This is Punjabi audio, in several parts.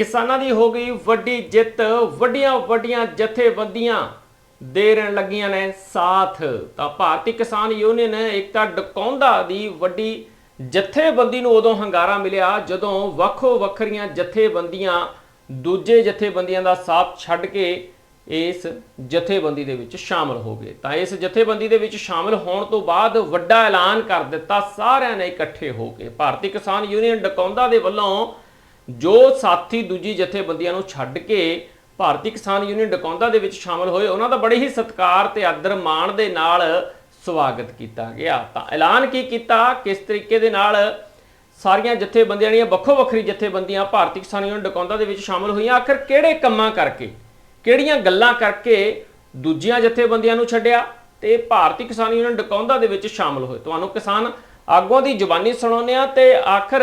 ਕਿਸਾਨਾਂ ਦੀ ਹੋ ਗਈ ਵੱਡੀ ਜਿੱਤ। ਵੱਡੀਆਂ ਵੱਡੀਆਂ ਜਥੇਬੰਦੀਆਂ ਦੇ ਰਹਿਣ ਲੱਗੀਆਂ ਨੇ ਸਾਥ। ਤਾਂ ਭਾਰਤੀ ਕਿਸਾਨ ਯੂਨੀਅਨ ਏਕਤਾ ਡਕੌਂਦਾ ਦੀ ਵੱਡੀ ਜਥੇਬੰਦੀ ਨੂੰ ਉਦੋਂ ਹੰਗਾਰਾ ਮਿਲਿਆ ਜਦੋਂ ਵੱਖੋ ਵੱਖਰੀਆਂ ਜਥੇਬੰਦੀਆਂ ਦੂਜੇ ਜਥੇਬੰਦੀਆਂ ਦਾ ਸਾਥ ਛੱਡ ਕੇ ਇਸ ਜਥੇਬੰਦੀ ਦੇ ਵਿੱਚ ਸ਼ਾਮਲ ਹੋ ਗਏ। ਤਾਂ ਇਸ ਜਥੇਬੰਦੀ ਦੇ ਵਿੱਚ ਸ਼ਾਮਲ ਹੋਣ ਤੋਂ ਬਾਅਦ ਵੱਡਾ ਐਲਾਨ ਕਰ ਦਿੱਤਾ। ਸਾਰਿਆਂ ਨੇ ਇਕੱਠੇ ਹੋ ਕੇ ਭਾਰਤੀ ਕਿਸਾਨ ਯੂਨੀਅਨ ਡਕੌਂਦਾ ਦੇ ਵੱਲੋਂ ਜੋ ਸਾਥੀ ਦੂਜੀ ਜਥੇਬੰਦੀਆਂ ਨੂੰ ਛੱਡ ਕੇ ਭਾਰਤੀ ਕਿਸਾਨ ਯੂਨੀਅਨ ਡਕੌਂਦਾ ਦੇ ਵਿੱਚ ਸ਼ਾਮਲ ਹੋਏ, ਉਹਨਾਂ ਦਾ ਬੜੇ ਹੀ ਸਤਿਕਾਰ ਤੇ ਆਦਰ ਮਾਣ ਦੇ ਨਾਲ ਸਵਾਗਤ ਕੀਤਾ ਗਿਆ। ਤਾਂ ਐਲਾਨ ਕੀ ਕੀਤਾ? ਕਿਸ ਤਰੀਕੇ ਦੇ ਨਾਲ ਸਾਰੀਆਂ ਜਥੇਬੰਦੀਆਂ ਦੀਆਂ ਵੱਖੋ ਵੱਖਰੀ ਜਥੇਬੰਦੀਆਂ ਭਾਰਤੀ ਕਿਸਾਨ ਯੂਨੀਅਨ ਡਕੌਂਦਾ ਦੇ ਵਿੱਚ ਸ਼ਾਮਲ ਹੋਈਆਂ, ਆਖਰ ਕਿਹੜੇ ਕੰਮਾਂ ਕਰਕੇ, ਕਿਹੜੀਆਂ ਗੱਲਾਂ ਕਰਕੇ ਦੂਜੀਆਂ ਜਥੇਬੰਦੀਆਂ ਨੂੰ ਛੱਡਿਆ ਤੇ ਭਾਰਤੀ ਕਿਸਾਨ ਯੂਨੀਅਨ ਡਕੌਂਦਾ ਦੇ ਵਿੱਚ ਸ਼ਾਮਲ ਹੋਏ? ਤੁਹਾਨੂੰ ਕਿਸਾਨ ਆਗੂਆਂ ਦੀ ਜ਼ੁਬਾਨੀ ਸੁਣਾਉਂਦੇ ਆ ਤੇ ਆਖਰ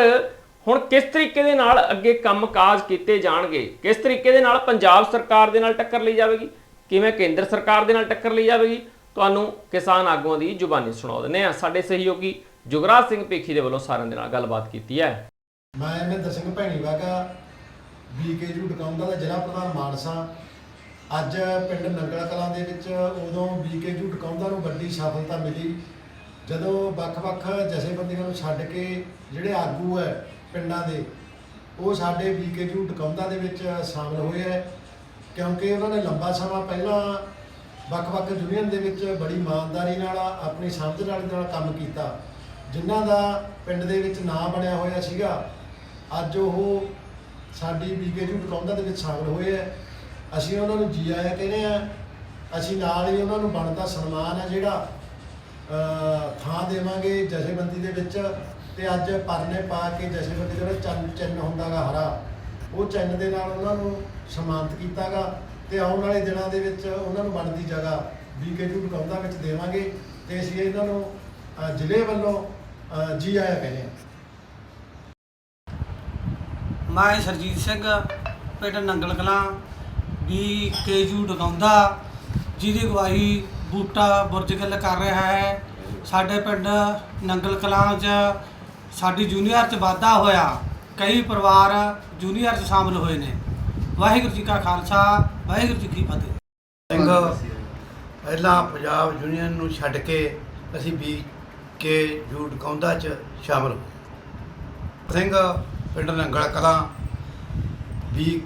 ਹੁਣ ਕਿਸ ਤਰੀਕੇ ਦੇ ਨਾਲ ਅੱਗੇ ਕੰਮਕਾਜ ਕੀਤੇ ਜਾਣਗੇ? ਕਿਸ ਤਰੀਕੇ ਦੇ ਨਾਲ ਪੰਜਾਬ ਸਰਕਾਰ ਦੇ ਨਾਲ ਟੱਕਰ ਲਈ ਜਾਵੇਗੀ? ਕਿਵੇਂ ਕੇਂਦਰ ਸਰਕਾਰ ਦੇ ਨਾਲ ਟੱਕਰ ਲਈ ਜਾਵੇਗੀ? ਤੁਹਾਨੂੰ ਕਿਸਾਨ ਆਗੂਆਂ ਦੀ ਜ਼ੁਬਾਨੀ ਸੁਣਾ ਦਿੰਦੇ ਆ ਸਾਡੇ ਸਹਿਯੋਗੀ ਜੁਗਰਾਜ ਸਿੰਘ ਪੇਖੀ ਦੇ ਵੱਲੋਂ ਸਾਰਿਆਂ ਦੇ ਨਾਲ ਗੱਲਬਾਤ ਕੀਤੀ ਹੈ। ਮੈਂ ਮਹਿੰਦਰ ਸਿੰਘ ਭੈਣੀ ਵਾਗਾ ਬੀਕੇਯੂ ਡਕਾਉਂਦਾ ਦਾ ਜ਼ਿਲ੍ਹਾ ਪ੍ਰਧਾਨ ਮਾਨਸਾ। ਅੱਜ ਪਿੰਡ ਨੰਗਲਾ ਕਲਾਂ ਦੇ ਵਿੱਚ ਉਦੋਂ ਬੀਕੇਯੂ ਡਕਾਉਂਦਾ ਨੂੰ ਵੱਡੀ ਸਫਲਤਾ ਮਿਲੀ। ਜਦੋਂ ਵੱਖ-ਵੱਖ ਜਥੇਬੰਦੀਆਂ ਨੂੰ ਛੱਡ ਕੇ ਜਿਹੜੇ ਆਗੂ ਹੈ ਪਿੰਡਾਂ ਦੇ, ਉਹ ਸਾਡੇ ਬੀਕੇਯੂ ਡਕਾਉਂਦਾ ਦੇ ਵਿੱਚ ਸ਼ਾਮਲ ਹੋਏ ਹੈ, ਕਿਉਂਕਿ ਉਹਨਾਂ ਨੇ ਲੰਬਾ ਸਮਾਂ ਪਹਿਲਾਂ ਵੱਖ-ਵੱਖ ਯੂਨੀਅਨ ਦੇ ਵਿੱਚ ਬੜੀ ਇਮਾਨਦਾਰੀ ਨਾਲ, ਆਪਣੀ ਸਮਝਦਾਰੀ ਨਾਲ ਕੰਮ ਕੀਤਾ, ਜਿਨ੍ਹਾਂ ਦਾ ਪਿੰਡ ਦੇ ਵਿੱਚ ਨਾਂ ਬਣਿਆ ਹੋਇਆ ਸੀਗਾ, ਅੱਜ ਉਹ ਸਾਡੀ ਬੀਕੇਯੂ ਡਕਾਉਂਦਾ ਦੇ ਵਿੱਚ ਸ਼ਾਮਲ ਹੋਏ ਹੈ। ਅਸੀਂ ਉਹਨਾਂ ਨੂੰ ਜੀ ਆਇਆਂ ਕਹਿੰਦੇ ਆ ਅਸੀਂ ਨਾਲ ਹੀ ਉਹਨਾਂ ਨੂੰ ਬਣਦਾ ਸਨਮਾਨ ਹੈ ਜਿਹੜਾ ਥਾਂ ਦੇਵਾਂਗੇ ਜਥੇਬੰਦੀ ਦੇ ਵਿੱਚ। ਤੇ ਅੱਜ ਪਰਨੇ ਪਾ ਕੇ ਜਥੇਬੰਦੀ ਦੇ ਚੰਨ ਚਿੰਨ ਹੁੰਦਾਗਾ ਹਰਾ। ਉਹ ਚਿੰਨ ਦੇ ਨਾਲ ਉਹਨਾਂ ਨੂੰ ਸਨਮਾਨਿਤ ਕੀਤਾਗਾ ਤੇ ਆਉਣ ਵਾਲੇ ਦਿਨਾਂ ਦੇ ਵਿੱਚ ਉਹਨਾਂ ਨੂੰ ਬਣਦੀ ਜਗ੍ਹਾ ਬੀਕੇਯੂ ਡਕਾਉਂਦਾ ਵਿੱਚ ਦੇਵਾਂਗੇ ਤੇ ਅਸੀਂ ਇਹਨਾਂ ਨੂੰ ਜ਼ਿਲ੍ਹੇ ਵੱਲੋਂ ਜੀ ਆਇਆ ਕਹਿੰਦੇ ਹਾਂ। ਮੈਂ ਸਰਜੀਤ ਸਿੰਘ, ਪਿੰਡ ਨੰਗਲ ਕਲਾਂ ਵੀ ਕੇਜੂ ਡਗਾਉਂਦਾ ਜਿਹਦੀ ਅਗਵਾਈ ਬੂਟਾ ਬੁਰਜ ਗਿੱਲ ਕਰ ਰਿਹਾ ਹੈ। ਸਾਡੇ ਪਿੰਡ ਨੰਗਲ ਕਲਾਂ 'ਚ ਸਾਡੀ ਜੂਨੀਅਰ 'ਚ ਵਾਧਾ ਹੋਇਆ। ਕਈ ਪਰਿਵਾਰ ਜੂਨੀਅਰ 'ਚ ਸ਼ਾਮਲ ਹੋਏ ਨੇ। ਵਾਹਿਗੁਰੂ ਜੀ ਕਾ ਖਾਲਸਾ, ਵਾਹਿਗੁਰੂ ਜੀ ਕੀ ਫਤਿਹ। ਸਿੰਘ, ਪਹਿਲਾਂ ਪੰਜਾਬ ਯੂਨੀਅਨ ਨੂੰ ਛੱਡ ਕੇ ਅਸੀਂ ਵੀ ਕੇ ਜੂਟ ਕੌਂਦਾ ਚ ਸ਼ਾਮਲ ਹੋਏ। ਸਿੰਘ, ਪਿੰਡ ਨੰਗਲ ਕਲਾਂ ਵੀ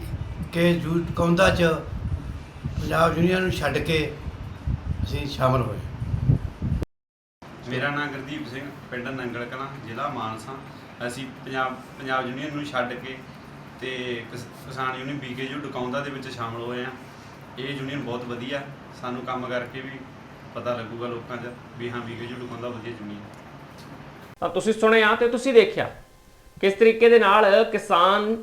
ਕੇ ਜੂਟ ਕੌਂਦਾ ਚ ਪੰਜਾਬ ਯੂਨੀਅਨ ਨੂੰ ਛੱਡ ਕੇ ਅਸੀਂ ਸ਼ਾਮਲ ਹੋਏ। ਮੇਰਾ ਨਾਮ ਗੁਰਦੀਪ ਸਿੰਘ ਪਿੰਡ ਨੰਗਲ ਕਲਾਂ ਜ਼ਿਲ੍ਹਾ ਮਾਨਸਾ। ਅਸੀਂ ਪੰਜਾਬ ਪੰਜਾਬ ਯੂਨੀਅਨ ਨੂੰ ਛੱਡ ਕੇ ਤੇ ਕਿਸ- ਕਿਸਾਨ ਯੂਨੀਅਨ ਬੀਕੇਯੂ ਡਕਾਉਂਦਾ ਦੇ ਵਿੱਚ ਸ਼ਾਮਲ ਹੋਏ ਆ ਇਹ ਯੂਨੀਅਨ ਬਹੁਤ ਵਧੀਆ। ਸਾਨੂੰ ਕੰਮ ਕਰਕੇ ਵੀ ਪਤਾ ਲੱਗੂਗਾ ਲੋਕਾਂ 'ਚ ਵੀ ਹਾਂ ਬੀਕੇਯੂ ਡਕਾਉਂਦਾ ਵਧੀਆ ਯੂਨੀਅਨ ਤਾਂ ਤੁਸੀਂ ਸੁਣਿਆ ਤੇ ਤੁਸੀਂ ਦੇਖਿਆ। ਕਿਸ ਤਰੀਕੇ ਦੇ ਨਾਲ ਕਿਸਾਨ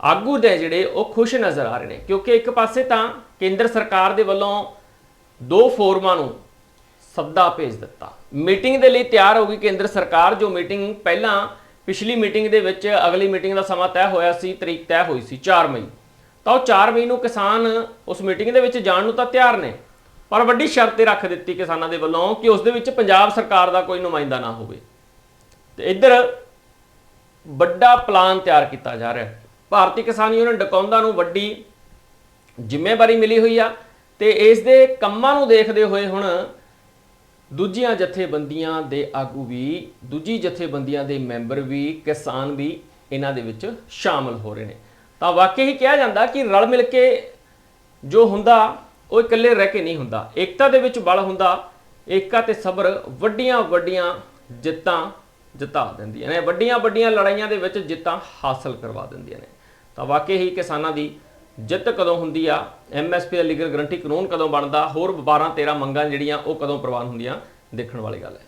ਆਗੂ ਨੇ ਜਿਹੜੇ ਉਹ ਖੁਸ਼ ਨਜ਼ਰ ਆ ਰਹੇ ਨੇ, ਕਿਉਂਕਿ ਇੱਕ ਪਾਸੇ ਤਾਂ ਕੇਂਦਰ ਸਰਕਾਰ ਦੇ ਵੱਲੋਂ ਦੋ ਫੋਰਮਾਂ ਨੂੰ ਸੱਦਾ ਭੇਜ ਦਿੱਤਾ। ਮੀਟਿੰਗ ਦੇ ਲਈ ਤਿਆਰ ਹੋ ਗਈ ਕੇਂਦਰ ਸਰਕਾਰ, ਜੋ ਮੀਟਿੰਗ ਪਹਿਲਾਂ ਪਿਛਲੀ ਮੀਟਿੰਗ ਦੇ ਵਿੱਚ ਅਗਲੀ ਮੀਟਿੰਗ ਦਾ ਸਮਾਂ ਤੈਅ ਹੋਇਆ ਸੀ, ਤਰੀਕ ਤੈਅ ਹੋਈ ਸੀ 4 ਮਈ। ਤਾਂ ਉਹ 4 ਮਈ ਨੂੰ ਕਿਸਾਨ ਉਸ ਮੀਟਿੰਗ ਦੇ ਵਿੱਚ ਜਾਣ ਨੂੰ ਤਾਂ ਤਿਆਰ ਨੇ, ਪਰ ਵੱਡੀ ਸ਼ਰਤ ਇਹ ਰੱਖ ਦਿੱਤੀ ਕਿਸਾਨਾਂ ਦੇ ਵੱਲੋਂ ਕਿ ਉਸ ਦੇ ਵਿੱਚ ਪੰਜਾਬ ਸਰਕਾਰ ਦਾ ਕੋਈ ਨੁਮਾਇੰਦਾ ਨਾ ਹੋਵੇ। ਤੇ ਇੱਧਰ ਵੱਡਾ ਪਲਾਨ ਤਿਆਰ ਕੀਤਾ ਜਾ ਰਿਹਾ। ਹੈ ਭਾਰਤੀ ਕਿਸਾਨ ਯੂਨੀਅਨ ਡਕੌਂਦਾ ਨੂੰ ਵੱਡੀ ਜ਼ਿੰਮੇਵਾਰੀ ਮਿਲੀ ਹੋਈ ਆ ਤੇ ਇਸ ਦੇ ਕੰਮਾਂ ਨੂੰ ਦੇਖਦੇ ਹੋਏ ਹੁਣ ਦੂਜੀਆਂ ਜਥੇਬੰਦੀਆਂ ਦੇ ਆਗੂ ਵੀ, ਦੂਜੀ ਜਥੇਬੰਦੀਆਂ ਦੇ ਮੈਂਬਰ ਵੀ, ਕਿਸਾਨ ਵੀ ਇਹਨਾਂ ਦੇ ਵਿੱਚ ਸ਼ਾਮਲ ਹੋ ਰਹੇ ਨੇ। ਤਾਂ ਵਾਕਈ ਹੀ ਕਿਹਾ ਜਾਂਦਾ ਕਿ ਰਲ ਮਿਲ ਕੇ ਜੋ ਹੁੰਦਾ, ਉਹ ਇਕੱਲੇ ਰਹਿ ਕੇ ਨਹੀਂ ਹੁੰਦਾ। ਏਕਤਾ ਦੇ ਵਿੱਚ ਬਲ ਹੁੰਦਾ ਏਕਾ ਤੇ ਸਬਰ ਵੱਡੀਆਂ ਵੱਡੀਆਂ ਜਿੱਤਾਂ ਜਿਤਾ ਦਿੰਦੀਆਂ ਨੇ। ਵੱਡੀਆਂ ਵੱਡੀਆਂ ਲੜਾਈਆਂ ਦੇ ਵਿੱਚ ਜਿੱਤਾਂ ਹਾਸਲ ਕਰਵਾ ਦਿੰਦੀਆਂ ਨੇ। ਤਾਂ ਵਾਕਈ ਹੀ ਕਿਸਾਨਾਂ ਦੀ ਜਿੱਤ ਕਦੋਂ ਹੁੰਦੀ ਆ? ਐਮਐਸਪੀ ਦਾ ਲੀਗਲ ਗਰੰਟੀ ਕਾਨੂੰਨ ਕਦੋਂ ਬਣਦਾ? ਹੋਰ 12 13 ਮੰਗਾਂ ਜਿਹੜੀਆਂ ਉਹ ਕਦੋਂ ਪ੍ਰਵਾਨ ਹੁੰਦੀਆਂ? ਦੇਖਣ ਵਾਲੀ ਗੱਲ ਹੈ।